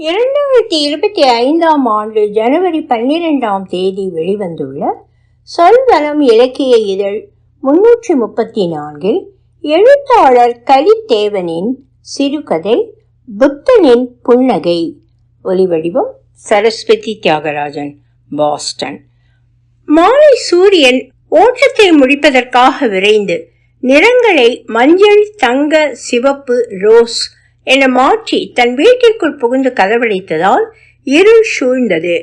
இரண்டாயிரத்தி இருபத்தி ஐந்தாம் ஆண்டு ஜனவரி பன்னிரெண்டாம் தேதி வெளிவந்துள்ள சொல்வனம் இலக்கிய இதழ் முன்னூற்றி முப்பத்தி நான்கில் எழுத்தாளர் கலித்தேவனின் சிறுகதை புத்தனின் புன்னகை. ஒலிவடிவம் சரஸ்வதி தியாகராஜன் பாஸ்டன். மாலை சூரியன் ஓட்டத்தை முடிப்பதற்காக விரைந்து நிறங்களை மஞ்சள் தங்க சிவப்பு ரோஸ் என மாற்றி தன் வீட்டிற்குள் புகுந்து கதவடைத்ததால் இருள் சூழ்ந்தது.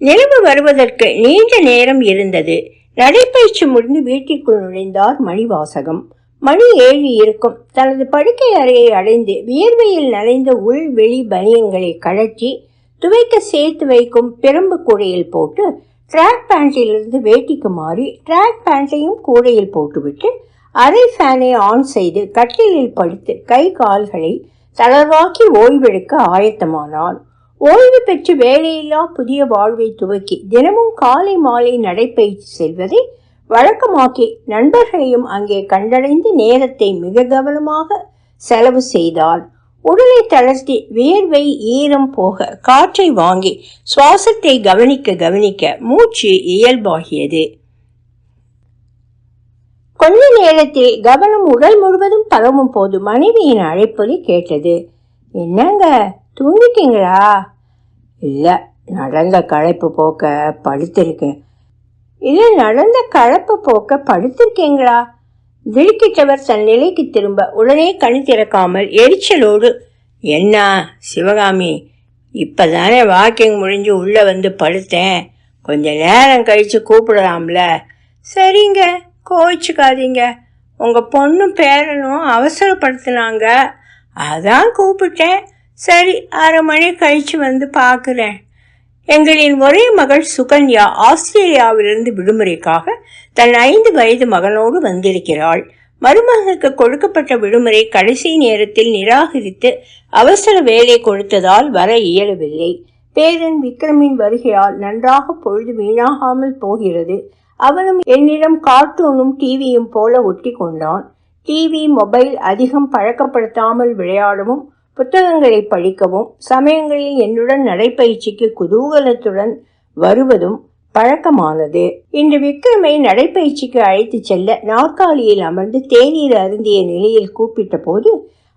நிலவு வருவதற்கு நீண்ட நேரம் இருந்தது. நடைப்பயிற்சி முடிந்து வீட்டிற்குள் நுழைந்தார் மணிவாசகம். மணி ஏழு இருக்கும். தனது படுக்கை அறையை அடைந்து வியர்வையில் நனைந்த உள் வெளி பனியங்களை கழற்றி துவைக்க சேர்த்து வைக்கும் பிரம்பு கூடையில் போட்டு ட்ராக் பேண்டிலிருந்து வேட்டிக்கு மாறி ட்ராக் பேண்டையும் கூடையில் போட்டுவிட்டு அரை ஃபேனை ஆன் செய்து கட்டிலில் படுத்து கை கால்களை தளர்வாக்கி ஓய்வெடுக்க ஆயத்தமானான் ஓய்வு பெற்று வேலையில்லா புதிய வாழ்வை துவக்கி தினமும் காலை மாலை நடைபயிற்சி செல்வதை வழக்கமாக்கி நண்பர்களையும் அங்கே கண்டடைந்து நேரத்தை மிக கவனமாக செலவு செய்தார் உடலை தளர்த்தி வியர்வை ஈரம் போக காற்றை வாங்கி சுவாசத்தை கவனிக்க கவனிக்க மூச்சு இயல்பாகியது. கொஞ்ச நேரத்தில் கவனம் உடல் முழுவதும் பரவும் போது மனைவியின் அழைப்பொலி கேட்டது. என்னங்க தூங்கிட்டீங்களா? இல்லை நடந்த களைப்பு போக்க படுத்திருக்கேன். இல்லை நடந்த களைப்பு போக்க படுத்திருக்கீங்களா? திடுக்கிட்டவர் தன் நிலைக்கு திரும்ப உடனே கண் திறக்காமல் எரிச்சலோடு என்ன சிவகாமி இப்பதானே வாக்கிங் முடிஞ்சு உள்ள வந்து படுத்தேன். கொஞ்ச நேரம் கழிச்சு கூப்பிடலாம்ல. சரிங்க. கோவிச்சுக்காதீங்க. உங்கள் பொண்ணும் பேரனும் அவசரப்படுத்தினாங்க. அதான் கூப்பிட்டேன். சரி அரை மணி கழிச்சு வந்து பார்க்குறேன் எங்களின் ஒரே மகள் சுகன்யா ஆஸ்திரேலியாவிலிருந்து விடுமுறைக்காக தன் ஐந்து வயது மகனோடு வந்திருக்கிறாள். மருமகனுக்கு கொடுக்கப்பட்ட விடுமுறை கடைசி நேரத்தில் நிராகரித்து அவசர வேலை கொடுத்ததால் வர இயலவில்லை. பேரன் விக்ரமின் வருகையால் நன்றாக பொழுது வீணாகாமல் போகிறது. அவனும் என்னிடம் கார்ட்டூனும் டிவியும் போல ஒட்டி கொண்டான் டிவி மொபைல் அதிகம் பழக்கப்படுத்தாமல் விளையாடவும் புத்தகங்களை படிக்கவும் சமயங்களில் என்னுடன் நடைப்பயிற்சிக்கு குதூகலத்துடன் வருவதும் பழக்கமானது. இன்று விக்ரமை நடைப்பயிற்சிக்கு அழைத்து செல்ல நாற்காலியில் அமர்ந்து தேநீர் அருந்திய நிலையில் கூப்பிட்ட போது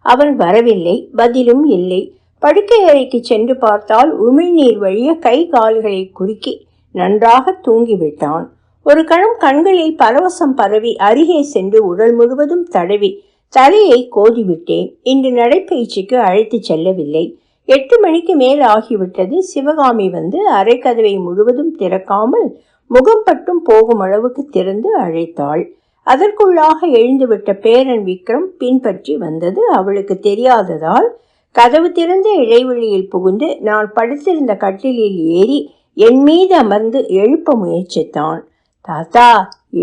அவன் வரவில்லை பதிலும் இல்லை. படுக்கை அறைக்கு சென்று பார்த்தால் உமிழ்நீர் வழிய கை கால்களை குறுக்கி நன்றாக தூங்கிவிட்டான். ஒரு கணம் கண்களில் பரவசம் பரவி அருகே சென்று உடல் முழுவதும் தடவி தலையை கோதிவிட்டேன். இன்று நடைப்பயிற்சிக்கு அழைத்து செல்லவில்லை. எட்டு மணிக்கு மேல் ஆகிவிட்டது. சிவகாமி வந்து அரைக்கதவை முழுவதும் திறக்காமல் முகம் பட்டும் போகும் அளவுக்கு திறந்து அழைத்தாள். அதற்குள்ளாக எழுந்துவிட்ட பேரன் விக்ரம் பின்பற்றி வந்தது. அவளுக்கு தெரியாததால் கதவு திறந்த இடைவெளியில் புகுந்து நான் படுத்திருந்த கட்டிலில் ஏறி என் மீது அமர்ந்து எழுப்ப முயற்சித்தான். தாத்தா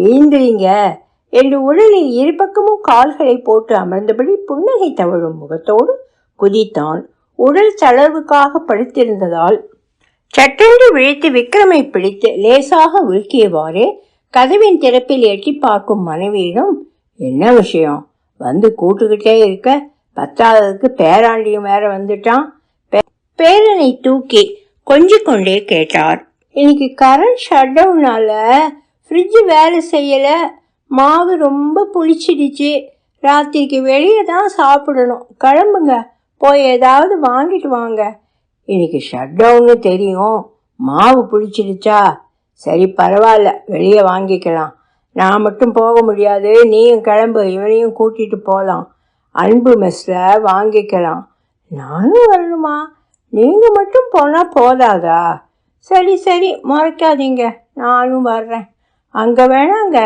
எழுந்திரிங்க. என்று உடலில் இருபக்கமும் கால்களை போட்டு அமர்ந்தபடி புன்னகை தவழும் முகத்தோடு குதித்தான். உடல் தளர்வுக்காக படுத்திருந்ததால் சட்டென்று விழித்து விக்ரமை பிடித்து லேசாக உருக்கியவாறே கதவின் திறப்பில் எட்டி பார்க்கும் மனைவியிடம் என்ன விஷயம்? வந்து கூட்டுக்கிட்டே இருக்க? பத்தாவதுக்கு பேராண்டியும் வேற வந்துட்டான். பேரனை தூக்கி கொஞ்சிக் கொண்டே கேட்டார். இன்னைக்கு கரண்ட் ஷட் டவுனால ஃப்ரிட்ஜ் வேலை செய்யலை. மாவு ரொம்ப புளிச்சிடுச்சு. ராத்திரிக்கு வெளியே தான் சாப்பிடணும். கிளம்புங்க. போய் ஏதாவது வாங்கிட்டு வாங்க. இன்னைக்கு ஷட் டவுன்னு தெரியும். மாவு புளிச்சிடுச்சா? சரி பரவாயில்ல. வெளியே வாங்கிக்கலாம். நான் மட்டும் போக முடியாது. நீயும் கிளம்பு. இவனையும் கூட்டிகிட்டு போகலாம் அன்பு மெஸ்ஸில் வாங்கிக்கலாம். நானும் வரணுமா? நீங்கள் மட்டும் போனால் போதாதா? சரி சரி. முறைக்காதீங்க. நானும் வர்றேன். அங்கே வேணாங்க.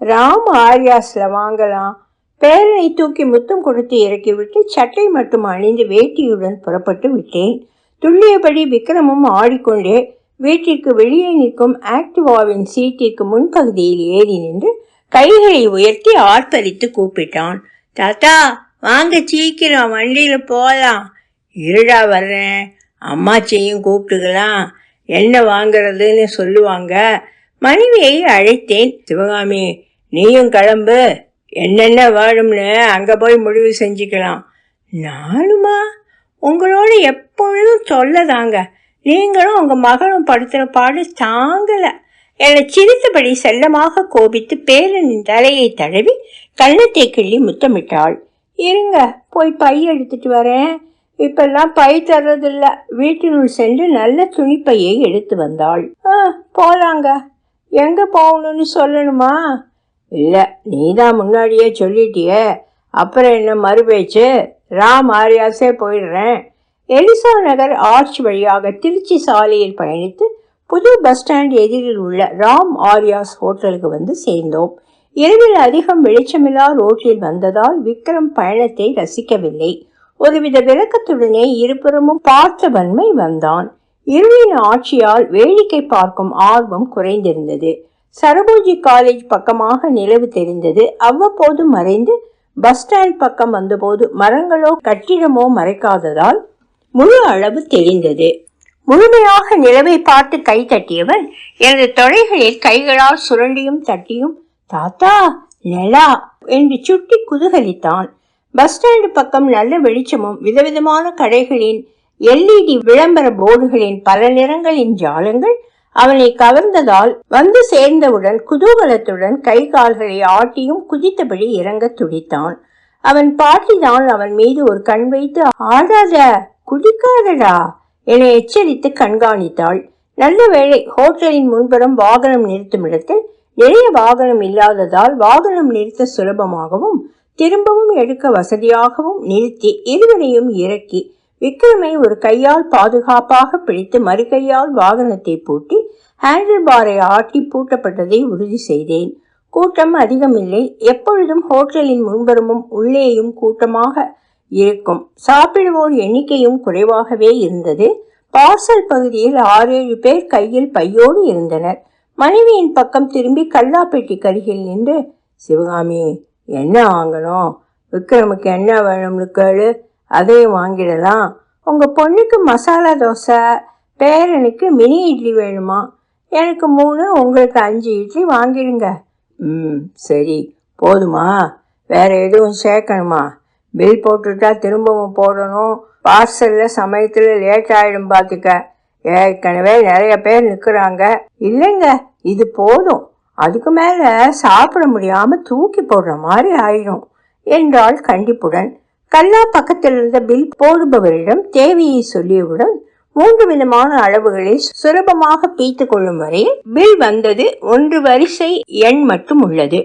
ராம் ஆரியாஸில் வாங்கலாம். பேரனை தூக்கி முத்தம் கொடுத்து இறக்கிவிட்டு சட்டை மட்டும் அணிந்து வேட்டியுடன் புறப்பட்டு விட்டேன். துள்ளியபடி விக்ரமும் ஆடிக்கொண்டே வீட்டிற்கு வெளியே நிற்கும் ஆக்டிவாவின் சீட்டிற்கு முன்பகுதியில் ஏறி நின்று கைகளை உயர்த்தி ஆர்ப்பரித்து கூப்பிட்டான். தாத்தா வாங்க சீக்கிரம் வண்டியில் போகலாம் இருடா வர்றேன். அம்மாச்சியும் கூப்பிட்டுக்கலாம். என்ன வாங்குறதுன்னு சொல்லுவாங்க. மனைவியை அழைத்தேன். சிவகாமி நீயும் கிளம்பு. என்னென்ன வேணும்னு அங்கே போய் முடிவு செஞ்சுக்கலாம். நானுமா? உங்களோட எப்பொழுதும் சொல்லதாங்க. நீங்களும் உங்க மகளும் படுத்துற பாடு தாங்கல. என்னை சிரித்தபடி செல்லமாக கோபித்து பேரனின் தலையை தடவி கள்ளத்தை கிள்ளி முத்தமிட்டாள். இருங்க போய் பை எடுத்துட்டு வரேன். இப்பெல்லாம் பை தர்றதில்ல. வீட்டினுள் சென்று நல்ல துணிப்பையை எடுத்து வந்தாள். ஆ போலாங்க. எங்கே போகணும்னு சொல்லணுமா? இல்லை நீ தான் முன்னாடியே சொல்லிட்டியே. அப்புறம் என்ன மறுபேச்சு? ராம் ஆரியாஸே போயிடுறேன். எலிசா நகர் ஆர்ச் வழியாக திருச்சி சாலையில் பயணித்து புது பஸ் ஸ்டாண்ட் எதிரில் உள்ள ராம் ஆரியாஸ் ஹோட்டலுக்கு வந்து சேர்ந்தோம். இரவில் அதிகம் வெளிச்சமில்லா ரோட்டில் வந்ததால் விக்ரம் பயணத்தை ரசிக்கவில்லை. ஒருவித விளக்கத்துடனே இருபுறமும் பார்த்தவன்மை வந்தான். இருளின் ஆட்சியால் வேடிக்கை பார்க்கும் ஆர்வம் குறைந்திருந்தது. சரபோஜி காலேஜ் பக்கமாக நிலவு தெரிந்தது. அவ்வப்போது மறைந்து பஸ் ஸ்டாண்ட் பக்கம் வந்தபோது மரங்களோ கட்டிடமோ மறைக்காததால் முழு அளவு தெரிந்தது முழுமையாக நிலவை பார்த்து கை தட்டியவன் எனது தொடைகளில் கைகளால் சுரண்டியும் தட்டியும் தாத்தா நிலா என்று சுட்டி குதூகலித்தான். பஸ் ஸ்டாண்டு பக்கம் நல்ல வெளிச்சமும் விதவிதமான கடைகளின் எல்இடி விளம்பர போர்டுகளின் பல நிறங்களின் ஜாலங்கள் அவனை கவர்ந்ததால் வந்து சேர்ந்தவுடன் குதூகலத்துடன் கை கால்களை ஆட்டியும் குதித்தபடி இறங்க துடித்தான். அவன் பாட்டிதான் அவன் மீது ஒரு கண் வைத்து ஆடாத குடிக்காதடா என எச்சரித்து கண்காணித்தாள். நல்ல வேளை ஹோட்டலின் முன்புறம் வாகனம் நிறுத்தும் இடத்தில் நிறைய வாகனம் இல்லாததால் வாகனம் நிறுத்த சுலபமாகவும் திரும்பவும் எடுக்க வசதியாகவும் நிறுத்தி இருவரையும் இறக்கி விக்ரமை ஒரு கையால் பாதுகாப்பாக பிடித்து மறு கையால் வாகனத்தை பூட்டி ஹேண்டில் பாரை ஆட்டி பூட்டப்பட்டதை உறுதி செய்தேன். கூட்டம் அதிகமில்லை. எப்பொழுதும் ஹோட்டலின் முன்புறமும் உள்ளேயும் கூட்டமாக இருக்கும். சாப்பிடுவோர் எண்ணிக்கையும் குறைவாகவே இருந்தது. பார்சல் பகுதியில் ஆறேழு பேர் கையில் பையோடு இருந்தனர். மனைவியின் பக்கம் திரும்பி கல்லாப்பெட்டி கருகில் நின்று சிவகாமி என்ன வாங்கணும் விக்ரமுக்கு என்ன வேணும்னு கேளு. அதையும் வாங்கிடலாம் உங்கள் பொண்ணுக்கு மசாலா தோசை பேரனுக்கு மினி இட்லி வேணுமா? எனக்கு மூணு உங்களுக்கு அஞ்சு இட்லி வாங்கிடுங்க. ம் சரி. போதுமா? வேறு எதுவும் சேர்க்கணுமா? பில் போட்டுட்டா திரும்பவும் போடணும். பார்சலில் சமயத்தில் லேட் ஆகிடும் பார்த்துக்க ஏற்கனவே நிறைய பேர் நிற்கிறாங்க இல்லைங்க இது போதும். அதுக்கு மேலே சாப்பிட முடியாமல் தூக்கி போடுற மாதிரி ஆயிடும் என்றாள் கண்டிப்புடன். கல்லா பக்கத்தில் இருந்த பில் போடுபவரிடம் தேவையை சொல்லியவுடன் மூன்று விதமான அளவுகளில் சுலபமாக பீத்து கொள்ளும் வரையில் பில் வந்தது ஒன்று வரிசை எண் மட்டும் உள்ளது.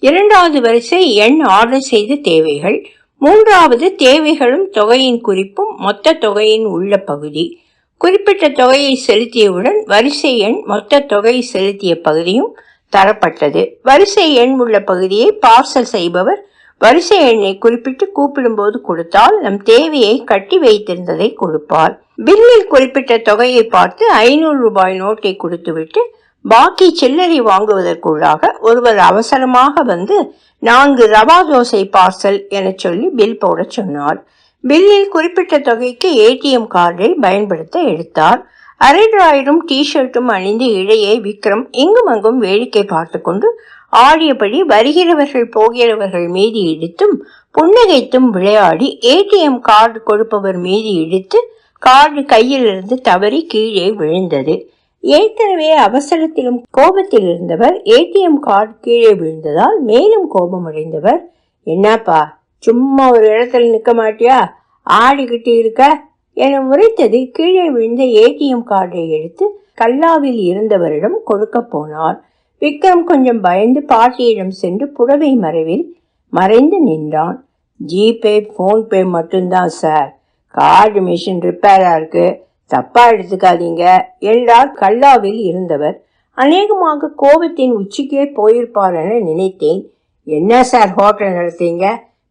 இரண்டாவது வரிசை எண் ஆர்டர் செய்த தேவைகள். மூன்றாவது தேவைகளும் தொகையின் குறிப்பும் மொத்த தொகையின் உள்ள பகுதி. குறிப்பிட்ட தொகையை செலுத்தியவுடன் வரிசை எண் மொத்த தொகை செலுத்திய பகுதியும் தரப்பட்டது. வரிசை எண் உள்ள பகுதியை பார்சல் செய்பவர் வரிசை எண்ணை குறிப்பிட்டு கூப்பிடும்போது கொடுத்தால் நம் தேவையை கட்டி வைத்திருந்ததை கொடுப்பார். பில்லில் குறிப்பிட்ட தொகையை பார்த்து ஐநூறு ரூபாய் நோட்டை கொடுத்துவிட்டு பாக்கி சில்லறை வாங்குவதற்குள்ளாக ஒருவர் அவசரமாக வந்து நான்கு ரவா தோசை பார்சல் என சொல்லி பில் போட சொன்னார். பில்லில் குறிப்பிட்ட தொகைக்கு ஏடிஎம் கார்டை பயன்படுத்த எடுத்தார். அரை டிராயரும் டிஷர்ட்டும் அணிந்து இடையே விக்ரம் இங்கும் அங்கும் வேடிக்கை பார்த்து கொண்டு ஆடியபடி வருகிறவர்கள் போகிறவர்கள் மீது இடித்தும் புன்னகைத்தும் விளையாடி ஏடிஎம் கார்டு கொடுப்பவர் மீது இடித்து கார்டு கையிலிருந்து தவறி கீழே விழுந்தது. ஏற்கனவே அவசரத்திலும் கோபத்தில் இருந்தவர் ஏடிஎம் கார்டு கீழே விழுந்ததால் மேலும் கோபமடைந்தவர். என்னப்பா சும்மா ஒரு இடத்துல நிற்க மாட்டியா? ஆடிக்கிட்டு இருக்க? என முறைத்தது கீழே விழுந்த ஏடிஎம் கார்டை எடுத்து கல்லாவில் இருந்தவரிடம் கொடுக்க போனார். விக்ரம் கொஞ்சம் பயந்து பாட்டியிடம் சென்று புடவை மறைவில் மறைந்து நின்றான். ஜிபே ஃபோன்பே மட்டும்தான் சார். கார்டு மிஷின் ரிப்பேராக இருக்கு. தப்பா எடுத்துக்காதீங்க. என்றார் கல்லாவில் இருந்தவர் அநேகமாக கோபத்தின் உச்சிக்கே போயிருப்பார் என நினைத்தேன். என்ன சார் ஹோட்டல் நடத்தீங்க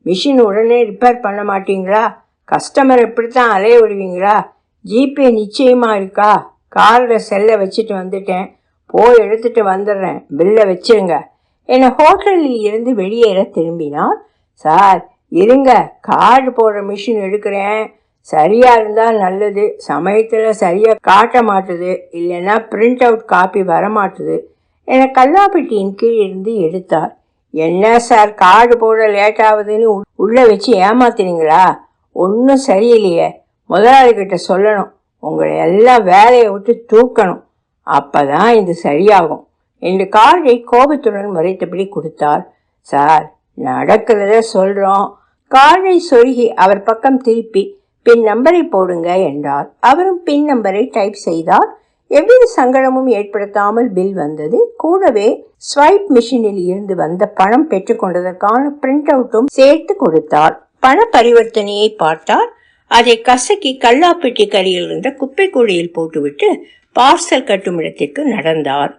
மிஷின் உடனே ரிப்பேர் பண்ண மாட்டீங்களா? கஸ்டமர் இப்படித்தான் அலைய விடுவீங்களா ஜிபே நிச்சயமா இருக்கா? கார்டில் செல்லை வச்சுட்டு வந்துட்டேன். போய் எடுத்துட்டு வந்துடுறேன். பில்லை வச்சிருங்க. என்னை ஹோட்டலில் இருந்து வெளியேற திரும்பினார். சார் இருங்க. கார்டு போடுற மிஷின் எடுக்கிறேன். சரியா இருந்தால் நல்லது. சமயத்தில் சரியா காட்ட மாட்டுது. இல்லைன்னா பிரிண்ட் அவுட் காப்பி வர மாட்டுது. என கல்லாப்பட்டியின் கீழ் இருந்து எடுத்தார். என்ன சார் கார்டு போட லேட் ஆகுதுன்னு உள்ள வச்சு ஏமாத்துறீங்களா? ஒன்றும் சரியில்லையே. முதலாளி கிட்ட சொல்லணும். உங்களை எல்லாம் வேலையை விட்டு தூக்கணும். அப்பதான் இது சரியாகும் என்று கார்டை கோபத்துடன் முறைத்தபடி கொடுத்தார் சார் நடக்கிறத சொல்றோம். கார்டை சொருகி அவர் பக்கம் திருப்பி பின் நம்பரை போடுங்க என்றார். அவரும் பின் நம்பரை டைப் செய்தார். எவ்வித சங்கடமும் ஏற்படுத்தாமல் பில் வந்தது. கூடவே ஸ்வைப் மிஷினில் இருந்து வந்த பணம் பெற்றுக்கொண்டதற்கான பிரிண்ட் அவுட்டும் சேர்த்து கொடுத்தார். பண பரிவர்த்தனையை பார்த்தார். அதை கசக்கி கல்லாப்பெட்டி கரியில் இருந்த குப்பை கூடையில் போட்டுவிட்டு பார்சல் கட்டும் இடத்திற்கு நடந்தார்.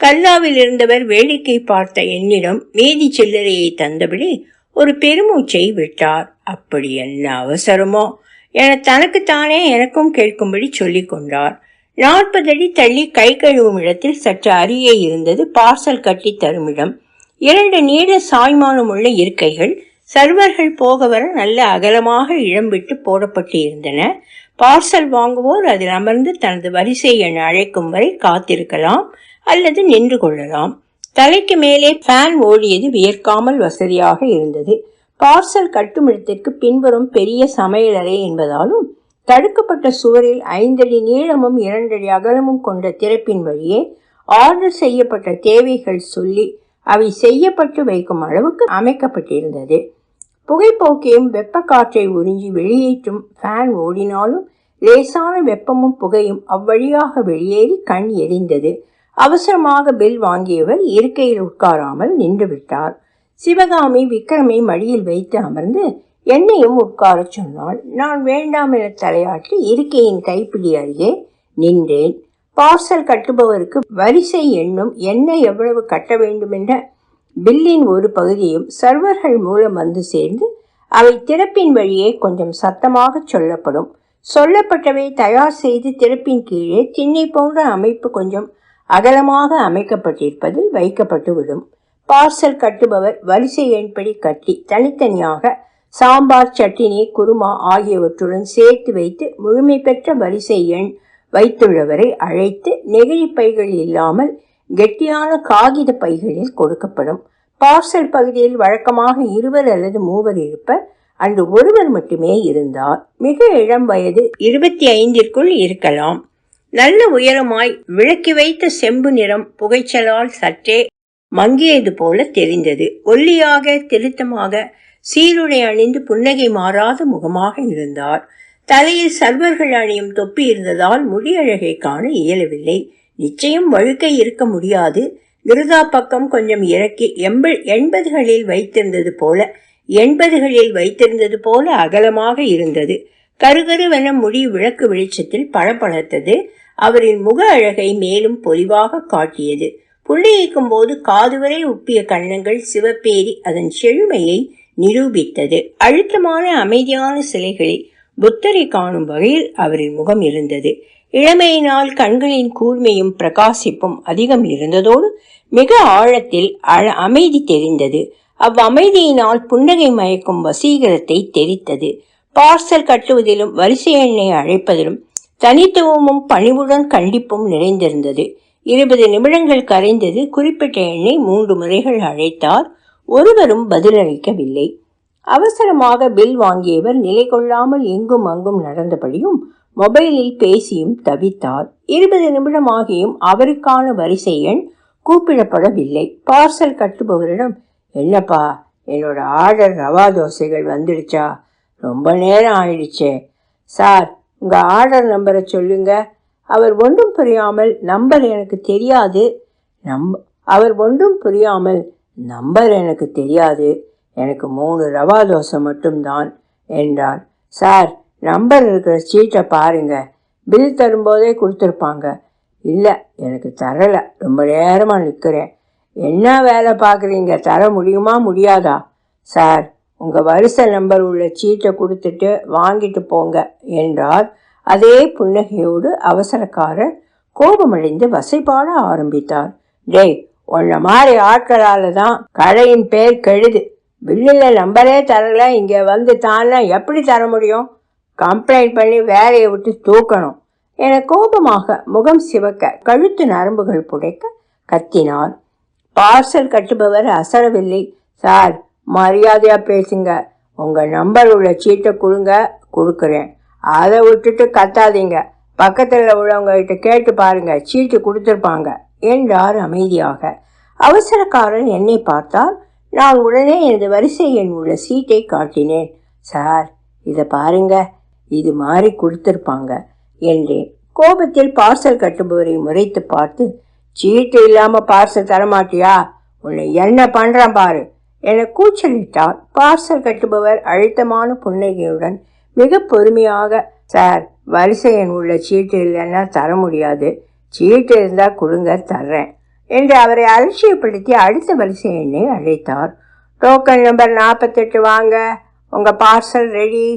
கல்லாவில் இருந்தவர் வேடிக்கை பார்த்த என்னிடம் மீதி சில்லறையை தந்தபடி ஒரு பெருமூச்சை விட்டார். அப்படி என்ன அவசரமோ? என தனக்குத்தானே எனக்கும் கேட்கும்படி சொல்லிக் கொண்டார். நாற்பது அடி தள்ளி கை கழுவும் இடத்தில் சற்று அருகே இருந்தது பார்சல் கட்டி தரும் இடம். இரண்டு நீள சாய்மானம் உள்ள இருக்கைகள் சர்வர்கள் போக வர நல்ல அகலமாக இடம் விட்டு போடப்பட்டு இருந்தன பார்சல் வாங்குவோர் அதில் அமர்ந்து தனது வரிசை என அழைக்கும் வரை காத்திருக்கலாம் அல்லது நின்று கொள்ளலாம். தலைக்கு மேலே ஃபேன் ஓடியது வியர்க்காமல் வசதியாக இருந்தது. பார்சல் கட்டுமிடத்திற்கு பின்வரும் பெரிய சமையலறை என்பதாலும் தடுக்கப்பட்ட சுவரில் ஐந்தடி நீளமும் இரண்டடி அகலமும் கொண்ட திறப்பின் வழியே ஆர்டர் செய்யப்பட்ட தேவைகள் சொல்லி அவை செய்யப்பட்டு வைக்கும் அளவுக்கு அமைக்கப்பட்டிருந்தது. புகைப்போக்கியும் வெப்ப காற்றை உறிஞ்சி வெளியேற்றும் ஃபேன் ஓடினாலும் லேசான வெப்பமும் புகையும் அவ்வழியாக வெளியேறி கண் எரிந்தது. அவசரமாக பில் வாங்கியவர் இருக்கையில் உட்காராமல் நின்றுவிட்டார். சிவகாமி விக்ரமை மடியில் வைத்து அமர்ந்து என்னையும் உட்காரச் சொன்னாள். நான் வேண்டாம் என தலையாட்டி இருக்கையின் கைப்பிடி அருகே நின்றேன். பார்சல் கட்டுபவருக்கு வரிசை எண்ணும் என்ன எவ்வளவு கட்ட வேண்டுமென்ற பில்லின் ஒரு பகுதியும் சர்வர்கள் மூலம் வந்து சேர்ந்து அவை திறப்பின் வழியே கொஞ்சம் சத்தமாக சொல்லப்படும். சொல்லப்பட்டவை தயார் செய்து திறப்பின் கீழே திண்ணை போன்ற அமைப்பு கொஞ்சம் அகலமாக அமைக்கப்பட்டிருப்பதில் வைக்கப்பட்டுவிடும். பார்சல் கட்டுபவர் வரிசை எண்படி கட்டி தனித்தனியாக சாம்பார் சட்டினி குருமா ஆகியவற்றுடன் சேர்த்து வைத்து முழுமை பெற்ற வரிசை எண் வைத்துள்ளவரை அழைத்து நெகிழி பைகள் இல்லாமல் கெட்டியான காகித பைகளில் கொடுக்கப்படும். பார்சல் பகுதியில் வழக்கமாக இருவர் அல்லது மூவர் இருப்பர் அன்று ஒருவர் மட்டுமே இருந்தார். மிக இளம் வயது இருபத்தி ஐந்திற்குள் இருக்கலாம். நல்ல உயரமாய் விளக்கி வைத்த செம்பு நிறம் புகைச்சலால் சற்றே மங்கியது போல தெரிந்தது. ஒல்லியாக திருத்தமாக சீருடை அணிந்து புன்னகை மாறாத முகமாக இருந்தார். தலையில் சர்வர்கள் அணியும் தொப்பி இருந்ததால் முடியழகை காண இயலவில்லை. நிச்சயம் வழுக்கை இருக்க முடியாது. விருதா பக்கம் கொஞ்சம் இறக்கி எண்ப எண்பதுகளில் வைத்திருந்தது போல எண்பதுகளில் வைத்திருந்தது போல அகலமாக இருந்தது. கருகருவென முடி விளக்கு வெளிச்சத்தில் பளபளத்தது. அவரின் முக அழகை மேலும் பொலிவாக காட்டியது. புள்ளியிக்கும் போது காதுவரை உப்பிய கன்னங்கள் சிவப்பேறி அதன் செழுமையை நிரூபித்தது. அழுத்தமான அமைதியான சிலைகளை புத்தரை காணும் வகையில் அவரின் முகம் இருந்தது. இளமையினால் கண்களின் கூர்மையும் பிரகாசிப்பும் அதிகம் இருந்ததோடு மிக ஆழத்தில் அழ அமைதி தெரிந்தது. அவ்வமைதியினால் புன்னகை மயக்கும் வசீகரத்தை தெரித்தது. பார்சல் கட்டுவதிலும் வரிசை எண்ணை அழைப்பதிலும் தனித்துவமும் பணிவுடன் கண்டிப்பும் நிறைந்திருந்தது. இருபது நிமிடங்கள் கரைந்தது. குறிப்பிட்ட எண்ணை மூன்று முறைகள் அழைத்தார். ஒருவரும் பதிலளிக்கவில்லை. அவசரமாக பில் வாங்கியவர் நிலை கொள்ளாமல் எங்கும் அங்கும் நடந்தபடியும் மொபைலில் பேசியும் தவித்தார். இருபது நிமிடமாகியும் அவருக்கான வரிசை எண் கூப்பிடப்படவில்லை. பார்சல் கட்டுபவரிடம் என்னப்பா என்னோட ஆர்டர் ரவா தோசைகள் வந்துடுச்சா? ரொம்ப நேரம் ஆயிடுச்சே. சார் உங்கள் ஆர்டர் நம்பரை சொல்லுங்க. அவர் ஒன்றும் புரியாமல் நம்பர் எனக்கு தெரியாது. நம்ப அவர் ஒன்றும் புரியாமல் நம்பர் எனக்கு தெரியாது. எனக்கு மூணு ரவா தோசை மட்டும்தான் என்றார். சார் நம்பர் இருக்கிற சீட்டை பாருங்க. பில் தரும்போதே கொடுத்துருப்பாங்க. இல்லை எனக்கு தரலை. ரொம்ப நேரமாக நிற்கிறேன் என்ன வேலை பார்க்குறீங்க? தர முடியுமா? முடியாதா? சார் உங்கள் வரிசை நம்பர் உள்ள சீட்டை கொடுத்துட்டு வாங்கிட்டு போங்க என்றார் அதே புன்னகையோடு அவசரக்காரர் கோபமடைந்து வசைபாட ஆரம்பித்தார். டேய் உன்ன மாதிரி ஆட்களால் தான் கடையின் பேர் கெழுது பில்லில் நம்பரே தரல இங்கே வந்து தானே எப்படி தர முடியும்? கம்ப்ளைண்ட் பண்ணி வேலையை விட்டு தூக்கணும். என கோபமாக முகம் சிவக்க கழுத்து நரம்புகள் புடைக்க கத்தினார் பார்சல் கட்டுபவர் அசரவில்லை. சார் மரியாதையாக பேசுங்க. உங்கள் நம்பர் உள்ள சீட்டை கொடுங்க கொடுக்குறேன். அதை விட்டுட்டு கத்தாதீங்க. பக்கத்தில் உள்ளவங்ககிட்ட கேட்டு பாருங்க. சீட்டு கொடுத்துருப்பாங்க என்றார் அமைதியாக. அவசரக்காரன் என்னை பார்த்தால் நான் உடனே எனது வரிசை எண் உள்ள சீட்டை காட்டினேன். சார் இதை பாருங்கள் இது மாதிரி கொடுத்துருப்பாங்க என்றேன். கோபத்தில் பார்சல் கட்டுபவரை முறைத்து பார்த்து சீட்டு இல்லாம பார்சல் தரமாட்டியா? உன்னை என்ன பண்ணுறான் பாரு என கூச்சலிட்டார் பார்சல் கட்டுபவர் அழுத்தமான புன்னகையுடன் மிக பொறுமையாக சார் வரிசை எண் உள்ள சீட்டு இல்லைன்னா தர முடியாது. சீட்டு இருந்தா கொடுங்க தர்றேன் என்று அவரை அலட்சியப்படுத்தி அடுத்த வரிசை எண்ணை அழைத்தார். டோக்கன் நம்பர் நாற்பத்தெட்டு வாங்க. உங்க பார்சல் ரெடி.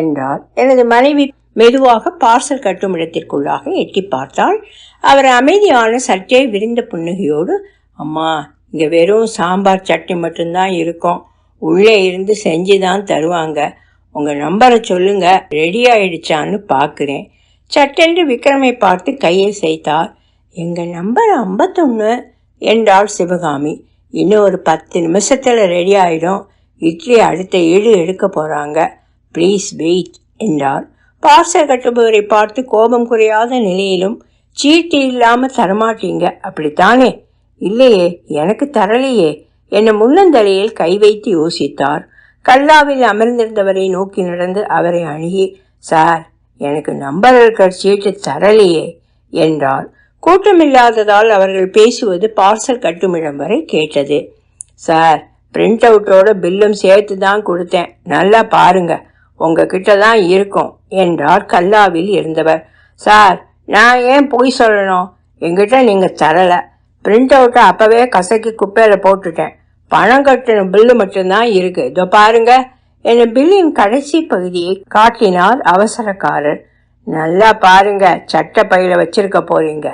என்றார். எனது மனைவி மெதுவாக பார்சல் கட்டும் இடத்திற்குள்ளாக எட்டி பார்த்தால் அவர் அமைதியான சற்றே விரிந்த புன்னகையோடு அம்மா இங்கே வெறும் சாம்பார் சட்னி மட்டும்தான் இருக்கும். உள்ளே இருந்து செஞ்சு தான் தருவாங்க. உங்கள் நம்பரை சொல்லுங்க. ரெடி ஆயிடுச்சான்னு பார்க்குறேன் சட்டென்று விக்ரமை பார்த்து கையை செய்தார். எங்கள் நம்பர் ஐம்பத்தொன்று என்றாள் சிவகாமி. இன்னும் ஒரு பத்து நிமிஷத்தில் ரெடி ஆகிடும் இட்லி அடுத்த ஈடு எடுக்க போகிறாங்க ப்ளீஸ் வெயிட் என்றார். பார்சல் கட்டுபவரை பார்த்து கோபம் குறையாத நிலையிலும் சீட்டு இல்லாமல் தரமாட்டீங்க அப்படித்தானே? இல்லையே எனக்கு தரலையே என்னை முள்ளந்தலையில் கை வைத்து யோசித்தார். கல்லாவில் அமர்ந்திருந்தவரை நோக்கி நடந்து அவரை அணுகி சார் எனக்கு நம்பர் இருக்கிற சீட்டு தரலையே என்றார். கூட்டமில்லாததால் அவர்கள் பேசுவது பார்சல் கட்டுமிடம் வரை கேட்டது. சார் பிரிண்ட் அவுட்டோட பில்லும் சேர்த்து தான் கொடுத்தேன். நல்லா பாருங்கள் உங்ககிட்ட தான் இருக்கும் என்றார் கல்லாவில் இருந்தவர். சார் நான் ஏன் பொய் சொல்லணும்? எங்கிட்ட நீங்கள் தரலை. பிரிண்ட் அவுட்டை அப்போவே கசக்கி குப்பையில் போட்டுட்டேன். பணம் கட்டின பில்லு மட்டும்தான் இருக்கு. இதோ பாருங்க. என் பில்லின் கடைசி பகுதியை காட்டினார் அவசரக்காரர். நல்லா பாருங்க. சட்டை பையில வச்சிருக்க போறீங்க.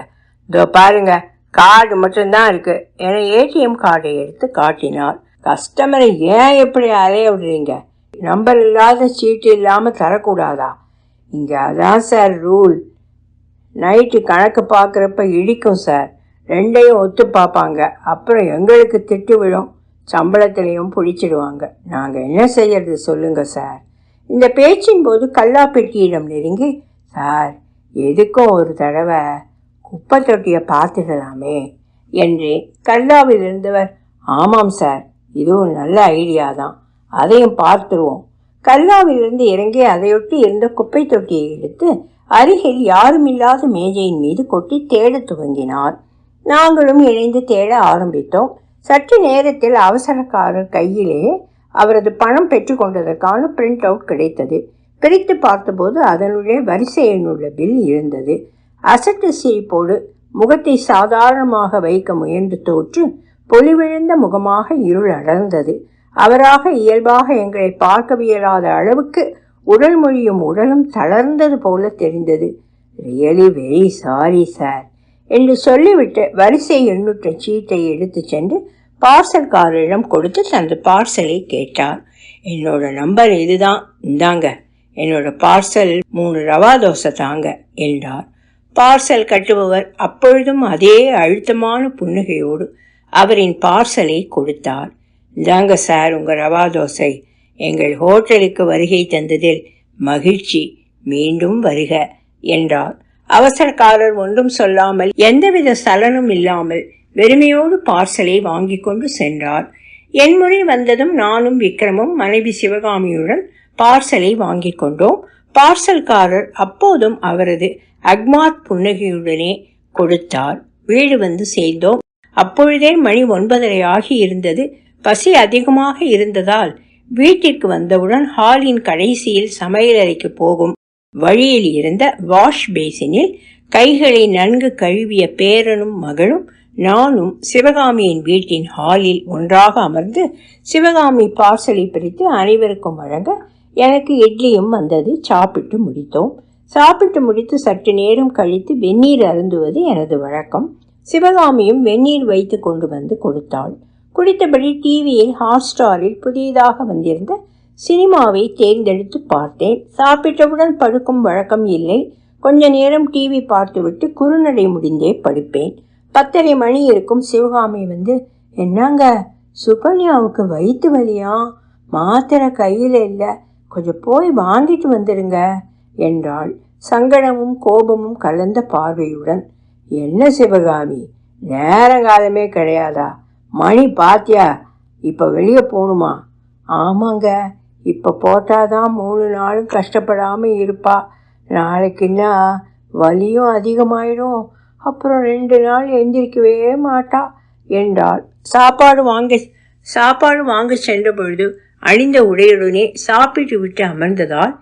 இதோ பாருங்க. கார்டு மட்டும்தான் இருக்கு. என ஏடிஎம் கார்டை எடுத்து காட்டினார். கஸ்டமரை ஏன் எப்படி அலைய விடுறீங்க? நம்பர் இல்லாத சீட்டு இல்லாமல் தரக்கூடாதா? இங்கே அதான் சார் ரூல். நைட்டு கணக்கு பார்க்குறப்ப இடிக்கும் சார். ரெண்டையும் ஒத்து பார்ப்பாங்க அப்புறம் எங்களுக்கு திட்டு விழும். சம்பளத்திலையும் பிடிச்சிடுவாங்க. நாங்கள் என்ன செய்யறது சொல்லுங்க சார். இந்த பேச்சின் போது கல்லாப்பெட்டியிடம் நெருங்கி சார் எதுக்கும் ஒரு தடவை குப்பை தொட்டியை பார்த்துக்கலாமே என்று கல்லாவில் இருந்தவர் ஆமாம் சார் இதுவும் நல்ல ஐடியா தான். அதையும் பார்த்துருவோம். கல்லாவிலிருந்து இறங்கி அதையொட்டி இருந்த குப்பை தொட்டியை எடுத்து அருகில் யாருமில்லாத மேஜையின் மீது கொட்டி தேட துவங்கினார். நாங்களும் இணைந்து தேட ஆரம்பித்தோம். சற்று நேரத்தில் அவசரக்காரர் கையிலே அவரது பணம் பெற்றுக்கொண்டதற்கான பிரிண்ட் அவுட் கிடைத்தது. பிரித்து பார்த்தபோது அதனுடைய வரிசை எண்ணுள்ள பில் இருந்தது. அசட்டு சிரிப்போடு முகத்தை சாதாரணமாக வைக்க முயன்று தோற்று பொலிவிழுந்த முகமாக இருள் அடர்ந்தது. அவராக இயல்பாக எங்களை பார்க்கவியலாத அளவுக்கு உடல் மொழியும் உடலும் தளர்ந்தது போல தெரிந்தது. ரியலி வெரி சாரி சார் என்று சொல்லிவிட்டு வரிசை எண்ணூற்ற சீட்டை எடுத்து சென்று பார்சல்காரரிடம் கொடுத்து தனது பார்சலை கேட்டார். என்னோட நம்பர் இதுதான் இந்தாங்க. என்னோட பார்சல் மூணு ரவா தோசை தாங்க என்றார். பார்சல் கட்டுபவர் அப்பொழுதும் அதே அழுத்தமான புன்னகையோடு அவரின் பார்சலை கொடுத்தார். இந்தாங்க சார் உங்கள் ரவா தோசை. எங்கள் ஹோட்டலுக்கு வருகை தந்ததில் மகிழ்ச்சி. மீண்டும் வருக என்றார். அவசரக்காரர் ஒன்றும் சொல்லாமல் எந்தவித சலனும் இல்லாமல் வெறுமையோடு பார்சலை வாங்கி கொண்டு சென்றார். என் முறை வந்ததும் நானும் விக்ரமும் மனைவி சிவகாமியுடன் பார்சலை வாங்கி கொண்டோம். பார்சல்காரர் அப்போதும் அவரது அக்மாத் புன்னகையுடனே கொடுத்தார். வீடு வந்து சேர்ந்தோம். அப்பொழுதே மணி ஒன்பதரை ஆகி இருந்தது. பசி அதிகமாக இருந்ததால் வீட்டிற்கு வந்தவுடன் ஹாலின் கடைசியில் சமையலறைக்கு போகும் வழியில் இருந்த வாஷ் பேசினில் கைகளை நன்கு கழுவிய பேரனும் மகளும் நானும் சிவகாமியின் வீட்டின் ஹாலில் ஒன்றாக அமர்ந்து சிவகாமி பார்சலை பிரித்து அனைவருக்கும் வழங்க எனக்கு இட்லியும் வந்தது சாப்பிட்டு முடித்தோம். சாப்பிட்டு முடித்து சற்று நேரம் கழித்து வெந்நீர் அருந்துவது எனது வழக்கம். சிவகாமியும் வெந்நீர் வைத்து கொண்டு வந்து கொடுத்தாள். குடித்தபடி டிவியில் ஹாட்ஸ்டாரில் புதியதாக வந்திருந்த சினிமாவை தேர்ந்தெடுத்து பார்த்தேன். சாப்பிட்டவுடன் படுக்கும் வழக்கம் இல்லை. கொஞ்ச நேரம் டிவி பார்த்துவிட்டு குறுநடை முடிந்தே படிப்பேன். பத்தரை மணி இருக்கும் சிவகாமி வந்து என்னங்க சுகன்யாவுக்கு வயிற்று வலியா? மாத்திரை கையில் இல்லை. கொஞ்சம் போய் வாங்கிட்டு வந்துடுங்க என்றாள். சங்கடமும் கோபமும் கலந்த பார்வையுடன் என்ன சிவகாமி? நேரங்காலமே கிடையாதா? மணி பாத்தியா? இப்போ வெளியே போகணுமா ஆமாங்க. இப்போ போட்டாதான் மூணு நாளும் கஷ்டப்படாமல் இருப்பா. நாளைக்குன்னா வலியும் அதிகமாயிடும். அப்புறம் ரெண்டு நாள் எந்திரிக்கவே மாட்டா என்றாள். சாப்பாடு வாங்க சாப்பாடு வாங்க சென்ற பொழுது அணிந்த உடையுடனே சாப்பிட்டு விட்டு அமர்ந்ததால்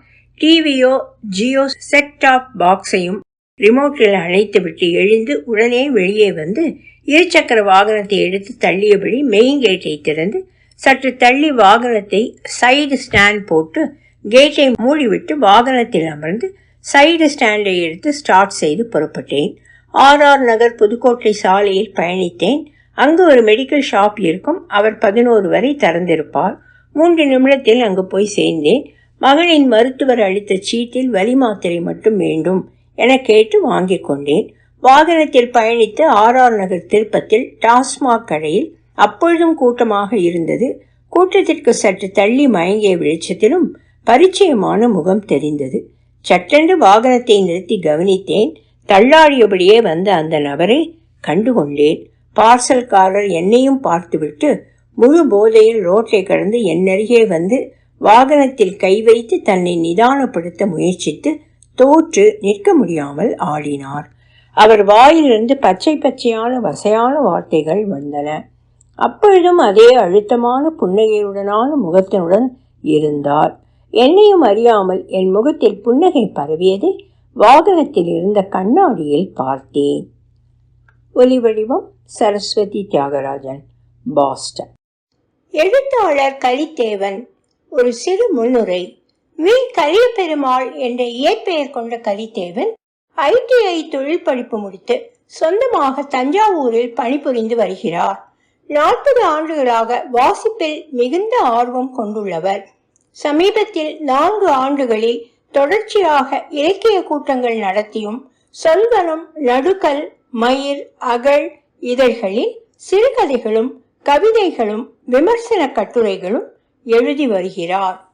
டிவியோ ஜியோ செட் டாப் பாக்ஸையும் ரிமோட்டில் அணைத்துவிட்டு எழுந்து உடனே வெளியே வந்து இருசக்கர வாகனத்தை எடுத்து தள்ளியபடி மெயின் கேட்டை திறந்து சற்று தள்ளி வாகனத்தை சைடு ஸ்டாண்ட் போட்டு கேட்டை மூடிவிட்டு வாகனத்தில் அமர்ந்து சைடு ஸ்டாண்டை எடுத்து ஸ்டார்ட் செய்து புறப்பட்டேன். ஆர்ஆர் நகர் புதுக்கோட்டை சாலையில் பயணித்தேன். அங்கு ஒரு மெடிக்கல் ஷாப் இருக்கும். அவர் பதினோரு வரை திறந்திருப்பார். மூன்று நிமிடத்தில் அங்கு போய் சேர்ந்தேன். மகளின் மருத்துவர் அளித்த சீட்டில் வலி மாத்திரை மட்டும் வேண்டும் என கேட்டு வாங்கிக் கொண்டேன். வாகனத்தில் பயணித்து ஆர்ஆர் நகர் திருப்பத்தில் டாஸ்மாக் கடையில் அப்பொழுதும் கூட்டமாக இருந்தது. கூட்டத்திற்கு சற்று தள்ளி மயங்கிய வெளிச்சத்திலும் பரிச்சயமான முகம் தெரிந்தது. சட்டென்று வாகனத்தை நிறுத்தி கவனித்தேன். தள்ளாடியபடியே வந்த அந்த நபரை கண்டுகொண்டேன். பார்சல்காரர் என்னையும் பார்த்துவிட்டு முழு போதையில் ரோட்டை கடந்து என்னருகே வந்து வாகனத்தில் கை வைத்து தன்னை நிதானப்படுத்த முயற்சித்து தோற்று நிற்க முடியாமல் ஆடினார். அவர் வாயிலிருந்து பச்சை பச்சையான வசையான வார்த்தைகள் வந்தன. அப்பொழுதும் அதே அழுத்தமான புன்னகையுடனான முகத்தினுடன் இருந்தார். என்னையும் அறியாமல் என் முகத்தில் புன்னகை பரவியது வாகனத்தில் இருந்த கண்ணாடியில் பார்த்தேன். ஒலிவடிவம் சரஸ்வதி தியாகராஜன் பாஸ்டன். எழுத்தாளர் கலித்தேவன் ஒரு சிறு முன்னுரை. வி. கலியபெருமாள் என்ற இயற்பெயர் கொண்ட கலித்தேவன் ஐடிஐ தொழில் படிப்பு முடித்து சொந்தமாக தஞ்சாவூரில் பணிபுரிந்து வருகிறார். நாற்பது ஆண்டுகளாக வாசிப்பில் மிகுந்த ஆர்வம் கொண்டுள்ளவர். சமீபத்தில் நான்கு ஆண்டுகளில் தொடர்ச்சியாக இலக்கிய கூட்டங்கள் நடத்தியும் சொல்வனம் நடுக்கல் மயிர் அகழ் இதழ்களில் சிறுகதைகளும் கவிதைகளும் விமர்சன கட்டுரைகளும் எழுதி வருகிறார்.